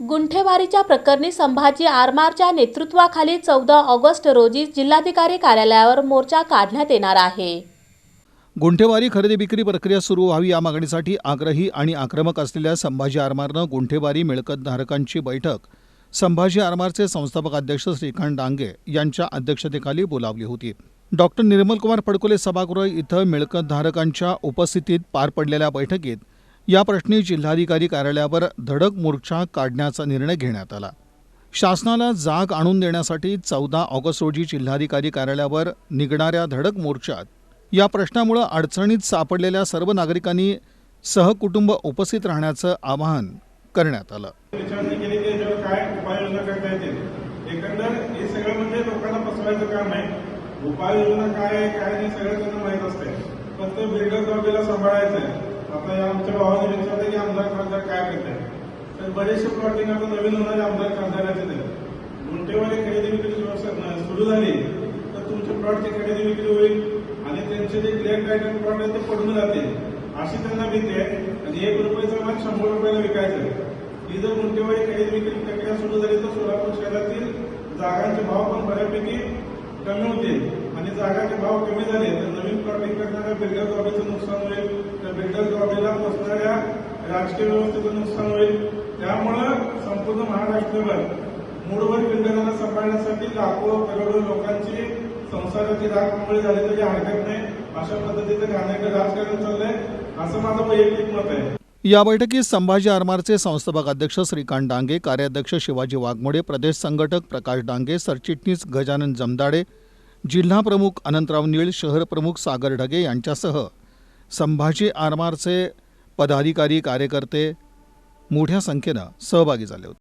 गुंठेवारीच्या प्रकरणी संभाजी आरमारच्या नेतृत्वाखाली चौदा ऑगस्ट रोजी जिल्हाधिकारी कार्यालयावर मोर्चा काढण्यात येणार आहे. गुंठेवारी खरेदी विक्री प्रक्रिया सुरू व्हावी या मागणीसाठी आग्रही आणि आक्रमक असलेल्या संभाजी आरमारनं गुंठेवारी मिळकतधारकांची बैठक संभाजी आरमारचे संस्थापक अध्यक्ष श्रीकांत डांगे यांच्या अध्यक्षतेखाली बोलावली होती. डॉक्टर निर्मलकुमार फडकोले सभागृह इथं मिळकतधारकांच्या उपस्थितीत पार पडलेल्या बैठकीत या प्रश्नी जिल्हाधिकारी कार्यालयावर धडक मोर्चा काढण्याचा निर्णय घेण्यात आला. शासनाला जाग आणून देण्यासाठी चौदा ऑगस्ट रोजी जिल्हाधिकारी कार्यालयावर निघणाऱ्या धडक मोर्चात या प्रश्नामुळे अडचणीत सापडलेल्या सर्व नागरिकांनी सहकुटुंब उपस्थित राहण्याचं आवाहन करण्यात आलं. विचारणी केली की याच्यावर काय उपाययोजना करता येतील? एकंदर हे सगळं म्हणजे लोकांना पसरवायचं काम आहे. उपाययोजना काय आहे काय नाही सगळं त्यांना माहीत असते फक्त बिल्डर जॉबीला सांभाळायचं आहे आता या आमच्या भावाने विचारलं की आमदार खासदार काय करताय? तर बरेचसे प्लॉटिंग आता नवीन होणारे आमदार खासदाराचे आहेत गुंटेवाडी खरेदी विक्री सुरू झाली तर तुमचे प्लॉटची खरेदी विक्री होईल आणि त्यांचे जे ग्रेट टायटल प्लॉट आहेत ते पडून जातील. अशी त्यांना भीती आहे. आणि एक रुपयाचा माल शंभर रुपयाला विकायचं आहे. ही जर गुंटेवाडी खरेदी विक्री प्रक्रिया सुरू झाली तर सोलापूर शहरातील जागांचे भाव पण बऱ्यापैकी कमी होतील. आणि जागाचे भाव कमी झाले तर नवीन प्लॉटिंग करणाऱ्या बिल्डर जॉबीचं नुकसान होईल. बिल्डर जॉबीला पोचणाऱ्या राजकीय व्यवस्थेचं नुकसान होईल. त्यामुळं संपूर्ण महाराष्ट्रभर मूळवर बिल्डरांना सांभाळण्यासाठी लाखो करोडो लोकांची संसाराची राख मुंबई झाली तरी हरकत नाही. अशा पद्धतीचं घाण्याचं राजकारण चाललंय. असं माझं वैयक्तिक मत आहे. या बैठकीत संभाजी आरमारचे संस्थापक अध्यक्ष श्रीकांत डांगे कार्याध्यक्ष शिवाजी वाघमोडे प्रदेश संघटक प्रकाश डांगे सरचिटणीस गजानन जमदाडे जिल्हा प्रमुख अनंतराव निळ शहर प्रमुख सागर ढगे यांच्यासह संभाजी आरमारचे पदाधिकारी कार्यकर्ते मोठ्या संख्येनं सहभागी झाले होते.